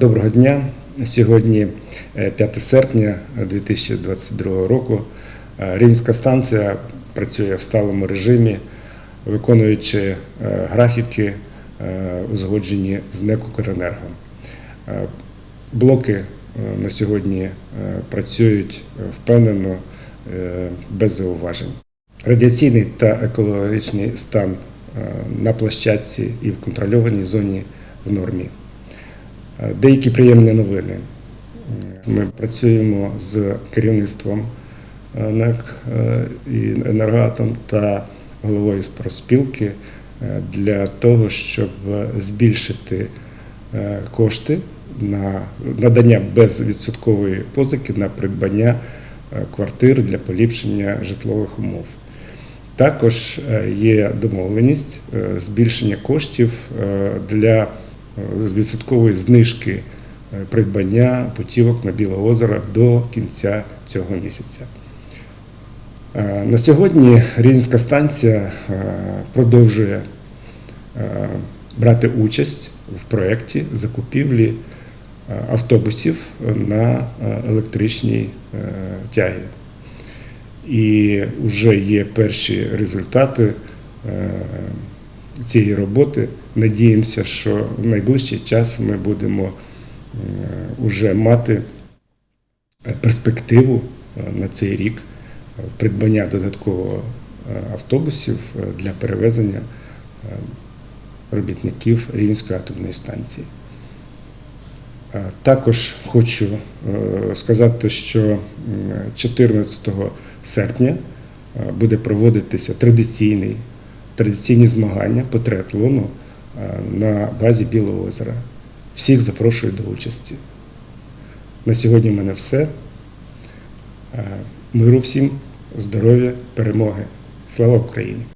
Доброго дня. Сьогодні е, 5 серпня 2022 року. Е, Рівненська станція працює в сталому режимі, виконуючи е, графіки, е, узгоджені з НЕК «Укренерго». Е, Блоки е, на сьогодні е, працюють е, впевнено, е, без зауважень. Радіаційний та екологічний стан е, на площадці і в контрольованій зоні в нормі. Деякі приємні новини. Ми працюємо з керівництвом е, НЕК е, і енергоатом та головою проспілки е, для того, щоб збільшити кошти на надання безвідсоткової позики на придбання квартир для поліпшення житлових умов. Також є домовленість збільшення коштів для відсоткової знижки е, придбання путівок на Біле озеро до кінця цього місяця. Е, На сьогодні Рівненська станція е, продовжує брати участь в проєкті закупівлі автобусів на електричній тягі. І вже є перші результати цієї роботи. Надіємося, що в найближчий час ми будемо вже мати перспективу е, на цей рік е, придбання додаткового е, автобусів е, для перевезення е, робітників Рівненської атомної станції. Е, Також хочу е, сказати, що 14 серпня е, буде проводитися традиційний, традиційні змагання по триатлону е, на базі Білого озера. Всіх запрошую до участі. На сьогодні в мене все. Е, Миру всім, здоров'я, перемоги. Слава Україні!